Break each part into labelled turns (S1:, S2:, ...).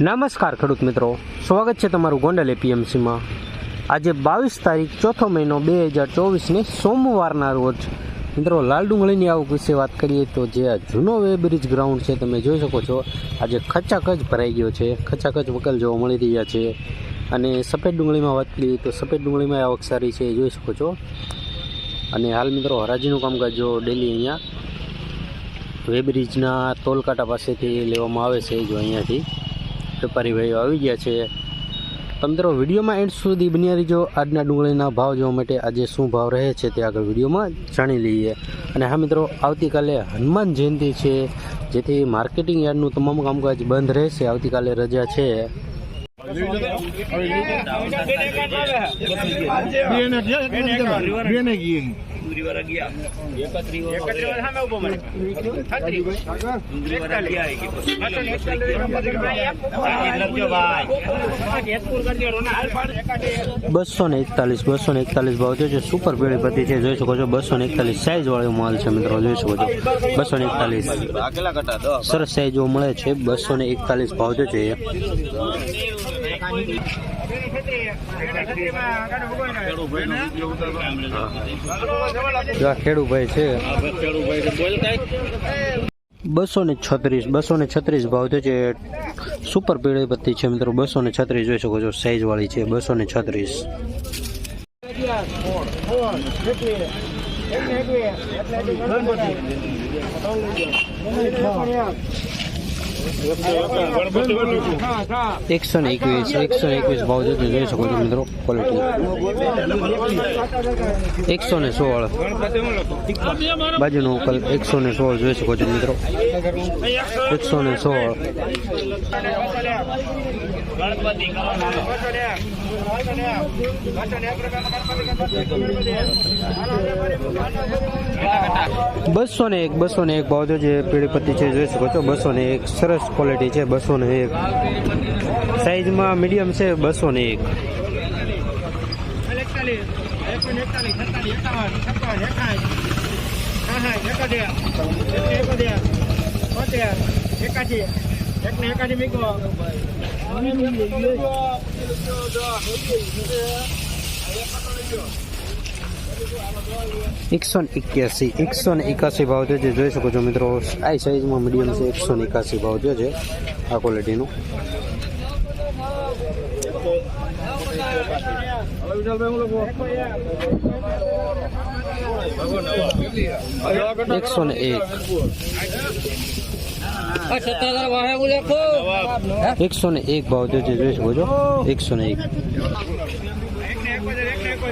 S1: નમસ્કાર ખેડૂત મિત્રો. સ્વાગત છે તમારું ગોંડલ એપીએમસીમાં. આજે બાવીસ તારીખ, ચોથો મહિનો બે હજાર ચોવીસને સોમવારના રોજ. મિત્રો, લાલ ડુંગળીની આવક વિશે વાત કરીએ તો જે આ જૂનો વે બ્રિજ ગ્રાઉન્ડ છે, તમે જોઈ શકો છો, આજે ખચાખચ ભરાઈ ગયો છે. ખચાખચ વકલ જોવા મળી રહ્યા છે. અને સફેદ ડુંગળીમાં વાત કરીએ તો સફેદ ડુંગળીમાં આવક સારી છે, એ જોઈ શકો છો. અને હાલ મિત્રો, હરાજીનું કામકાજ જો ડેલી અહીંયા વેબ્રિજના તોલકાંટા પાસેથી લેવામાં આવે છે, જો અહીંયાથી. વેપારી ભાઈઓ આવી ગયા છે. તો મિત્રો, વિડીયોમાં એન્ડ સુધી બન્યા રહીજો. આજના ડુંગળીના ભાવ જોવા માટે આજે શું ભાવ રહે છે તે આગળ વિડીયોમાં જાણી લઈએ. અને હા મિત્રો, આવતીકાલે હનુમાન જયંતિ છે, જેથી માર્કેટિંગ યાર્ડનું તમામ કામકાજ બંધ રહેશે. આવતીકાલે રજા છે.
S2: બેને ગઈ
S1: બસો ને એકતાલીસ બસો ને એકતાલીસ ભાવ છે. સુપર પેઢી પતિ છે જોઈ શકો છો. બસો ને એકતાલીસ સાઈઝ વાળો માલ છે મિત્રો જોઈ શકો છો. બસો ને એકતાલીસ. સરસ સાઈઝ જોવા મળે છે. બસો ને એકતાલીસ ભાવ છે ખેડૂભાઈ છે. બસો ને છત્રીસ બસો ને છત્રીસ ભાવ છે. જે સુપર પીળી પત્તી છે મિત્રો બસો ને છત્રીસ જોઈ શકો છો સાઈઝ વાળી છે બસો ને છત્રીસ. એકસો ને એકવીસ, એકસો ને એકવીસ ભાવ છે જોઈ શકો છો મિત્રો ક્વોલિટી એકસો ને સોળ. બાજુનો કલ એકસો ને સોળ જોઈ શકો છો મિત્રો. એકસો ને સોળ. બસો ને એક, બસો ને એક ભાવ જે પીળી પત્તી છે, જોઈ શકો છો. બસો ને એક, સરસ ક્વોલિટી છે બસો ને એક સાઈઝમાં મીડિયમ છે બસો ને એક એકસો ને એક્યાસી, એકસો ને એકાસી ભાવ છે. જોઈ શકો છો મિત્રો, આ સાઈઝમાં મીડિયમ છે, એકસો ને એકાસી ભાવ છે જે આ ક્વોલિટીનું એકસો ને એક. એકસો ને એક ભાવ છે, જોઈ શકો છો. એકસો ને એક.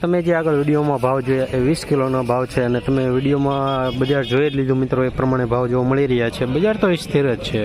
S1: તમે જે આગળ વિડીયોમાં ભાવ જોયા એ વીસ કિલોનો ભાવ છે અને તમે વિડીયોમાં બજાર જોઈ જ લીધું મિત્રો, એ પ્રમાણે ભાવ જોવા મળી રહ્યા છે. બજાર તો સ્થિર જ છે.